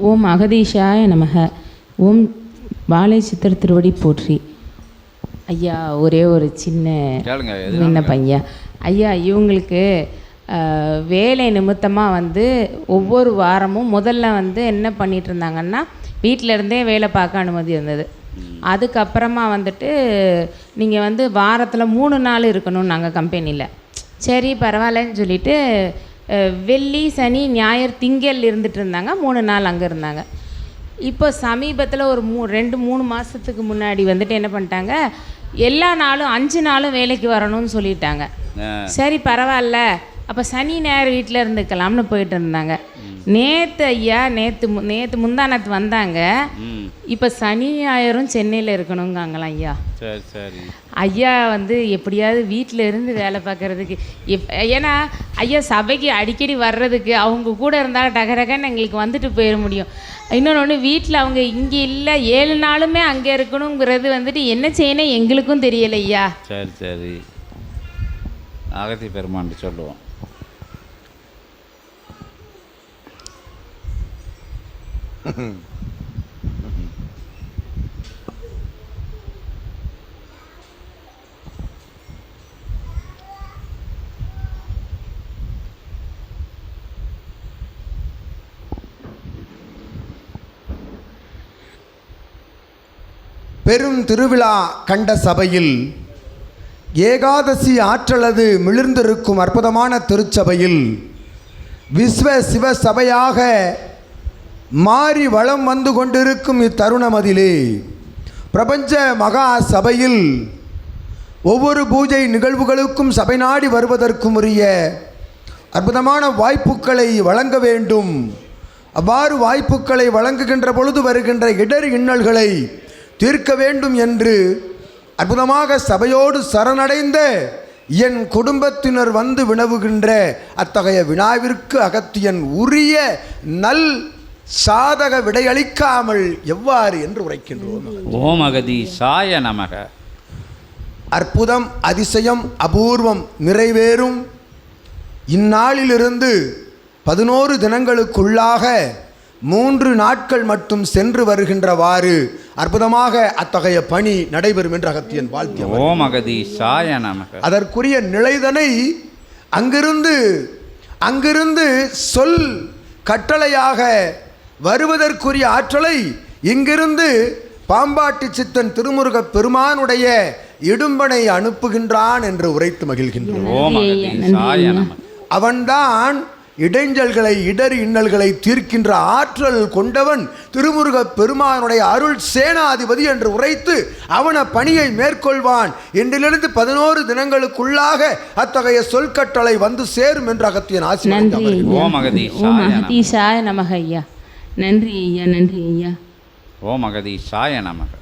ஓம் அகதீஷாய நமக. ஓம் வாழை சித்தர் திருவடி போற்றி. ஐயா ஒரே ஒரு சின்ன விண்ணப்பம் ஐயா ஐயா இவங்களுக்கு வேலை நிமித்தமாக வந்து ஒவ்வொரு வாரமும் முதல்ல வந்து என்ன பண்ணிட்டு இருந்தாங்கன்னா வீட்டில இருந்தே வேலை பார்க்க அனுமதி இருந்தது. அதுக்கப்புறமா வந்துட்டு நீங்கள் வந்து வாரத்தில் மூணு நாள் இருக்கணும் நாங்கள் கம்பெனியில் சரி பரவாயில்லன்னு சொல்லிட்டு அஹ், வெள்ளி சனி ஞாயிறு திங்கள் இருந்துட்டு இருந்தாங்க. மூணு நாள் அங்கே இருந்தாங்க. இப்போ சமீபத்தில் ஒரு மூ ரெண்டு மூணு மாதத்துக்கு முன்னாடி வந்துட்டு என்ன பண்ணிட்டாங்க? எல்லா நாளும் அஞ்சு நாளும் வேலைக்கு வரணும்னு சொல்லிட்டாங்க. சரி பரவாயில்ல. அப்போ சனி ஞாயிறு வீட்டில் இருந்துக்கலாம்னு போயிட்டு இருந்தாங்க. நேற்று ஐயா நேற்று நேற்று முந்தானத்து வந்தாங்க. இப்போ சனி ஞாயிறும் சென்னையில் இருக்கணுங்காங்களாம் ஐயா? சரி சரி. ஐயா வந்து எப்படியாவது வீட்டில் இருந்து வேலை பார்க்குறதுக்கு எப் ஏன்னா ஐயா சபைக்கு அடிக்கடி வர்றதுக்கு அவங்க கூட இருந்தால் டக டகன்னு எங்களுக்கு வந்துட்டு போயிட முடியும். இன்னொன்று ஒன்று வீட்டில் அவங்க இங்கே இல்லை ஏழு நாளுமே அங்கே இருக்கணுங்கிறது வந்துட்டு என்ன செய்யணும் எங்களுக்கும் தெரியல ஐயா. சரி சரி. அகத்தி பெருமான்ட்டு சொல்லுவோம். பெரும் திருவிழா கண்ட சபையில் ஏகாதசி ஆற்றலது மிளிர்ந்திருக்கும் அற்புதமான திருச்சபையில் விஸ்வ சிவ சபையாக மாறி வளம் வந்து கொண்டிருக்கும் இத்தருணமதிலே பிரபஞ்ச மகா சபையில் ஒவ்வொரு பூஜை நிகழ்வுகளுக்கும் சபை நாடி வருவதற்கும் உரிய அற்புதமான வாய்ப்புகளை வழங்க வேண்டும். அவ்வாறு வாய்ப்புகளை வழங்குகின்ற பொழுது வருகின்ற இடர் இன்னல்களை தீர்க்க வேண்டும் என்று அற்புதமாக சபையோடு சரணடைந்த என் குடும்பத்தினர் வந்து வினவுகின்ற அத்தகைய வினாவிற்கு அகத்தியன் உரிய நல் சாதக விடையளிக்காமல் எவ்வாறு என்று உரைக்கின்றோம். ஓம் அகதி சாய நமக. அற்புதம் அதிசயம் அபூர்வம் நிறைவேறும். இந்நாளிலிருந்து பதினோரு தினங்களுக்குள்ளாக மூன்று நாட்கள் மட்டும் சென்று வருகின்றவாறு அற்புதமாக அத்தகைய பணி நடைபெறும் என்று அகத்தியன் வாழ்த்தியவர். ஓம் அகதி சாய நமக. அதற்குரிய நிலைதனை அங்கிருந்து அங்கிருந்து சொல் கட்டளையாக வருவதற்குரிய ஆற்றலை இங்கிருந்து பாம்பாட்டி சித்தன் திருமுருகப் பெருமானுடைய இடும்பனை அனுப்புகின்றான் என்று உரைத்து மகிழ்கின்றோம். அவன்தான் இடைஞ்சல்களை இடர் இன்னல்களை தீர்க்கின்ற ஆற்றல் கொண்டவன் திருமுருகப் பெருமானுடைய அருள் சேனாதிபதி என்று உரைத்து அவன பணியை மேற்கொள்வான். இன்றிலிருந்து பதினோரு தினங்களுக்குள்ளாக அத்தகைய சொற்கட்டளை வந்து சேரும் என்று அகத்தியன் ஆசிரியர் நமக ஐயா. நன்றி ஐயா நன்றி ஐயா. ஓம் அகதி சாய நமக.